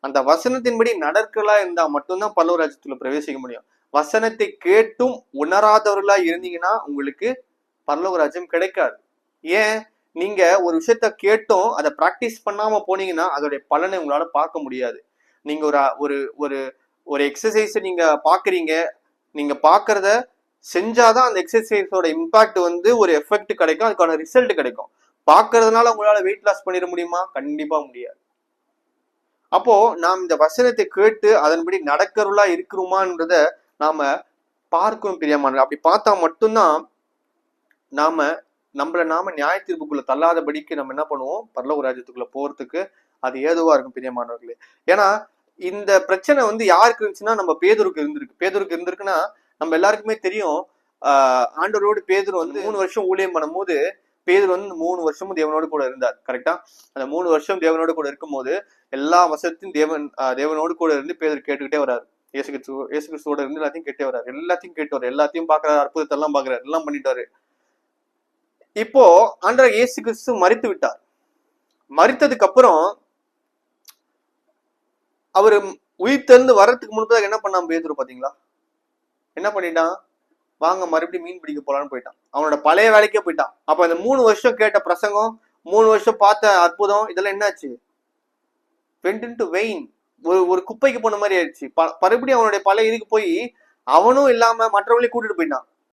அந்த வசனத்தின்படி நடக்கலா இருந்தா மட்டும்தான் பல்லவ ராஜ்யத்துல பிரவேசிக்க முடியும். வசனத்தை கேட்டும் உணராதவர்களா இருந்தீங்கன்னா உங்களுக்கு பல்லவ ராஜ்யம் கிடைக்காது. ஏன்? நீங்க ஒரு விஷயத்த கேட்டும் அதை பிராக்டிஸ் பண்ணாம போனீங்கன்னா அதோடைய பலனை உங்களால பார்க்க முடியாது. நீங்க ஒரு ஒரு ஒரு ஒரு எக்ஸசைஸ் நீங்க பாக்குறீங்க நீங்க பாக்குறத செஞ்சாதான் அந்த எக்ஸசைஸோட இம்பாக்ட் வந்து ஒரு எஃபெக்ட் கிடைக்கும் அதுக்கான ரிசல்ட் கிடைக்கும். பாக்குறதுனால உங்களால வெயிட் லாஸ் பண்ணிட முடியுமா? கண்டிப்பா முடியாது. அப்போ நாம் இந்த வசனத்தை கேட்டு அதன்படி நடக்கருளா இருக்கிறோமான்றத நாம பார்க்கணும் பிரியமான அப்படி பார்த்தா மட்டும்தான் நாம நம்மள நாம நியாய தீர்ப்புக்குள்ள தள்ளாதபடிக்கு நம்ம என்ன பண்ணுவோம்? பரலோக ராஜ்யத்துக்குள்ள போறதுக்கு அது ஏதுவா இருக்கும் பிரியமானவர்களே. ஏன்னா இந்த பிரச்சனை வந்து யாருக்கு இருந்துச்சுன்னா நம்ம பேதருக்கு இருந்திருக்கு. பேதருக்கு இருந்திருக்குன்னா நம்ம எல்லாருக்குமே தெரியும் ஆஹ் ஆண்டவரோடு பேதர் வந்து மூணு வருஷம் ஊழியம் பண்ணும்போது பேதர் வந்து மூணு வருஷமும் தேவனோடு கூட இருந்தார் கரெக்டா அந்த மூணு வருஷம் தேவனோடு கூட இருக்கும்போது எல்லா வசத்தையும் தேவன் தேவனோடு கூட இருந்து பேதர் கேட்டுக்கிட்டே வராரு இயேசு கிறிஸ்து இயேசு கிறிஸ்துவோட இருந்து எல்லாத்தையும் கேட்டே வராரு எல்லாத்தையும் கேட்டு வராரு எல்லாத்தையும் பாக்குறாரு அற்புதத்தை எல்லாம் பாக்குறாரு எல்லாம் பண்ணிட்டாரு. இப்போ ஆண்டவர் இயேசு கிறிஸ்து மறித்து விட்டார். மறித்ததுக்கு அப்புறம் அவர் தெரிந்து வர்றதுக்கு முன்பதாக என்ன பண்ணான் பேதுரு பாத்தீங்களா? என்ன பண்ணிட்டான்? வாங்க மறுபடியும் மீன் பிடிக்க போலான்னு போயிட்டான். அவனோட பழைய வேலைக்கே போயிட்டான். அப்ப இந்த மூணு வருஷம் கேட்ட பிரசங்கம் மூணு வருஷம் பார்த்த அற்புதம் இதெல்லாம் என்னாச்சு? வெண்ட் டு வெயின் ஒரு ஒரு குப்பைக்கு போன மாதிரி ஆயிடுச்சு. மறுபடியும் அவனுடைய பழைய இதுக்கு போய் அவனும் இல்லாம மற்றவங்களையும் கூட்டிட்டு போயிட்டான்.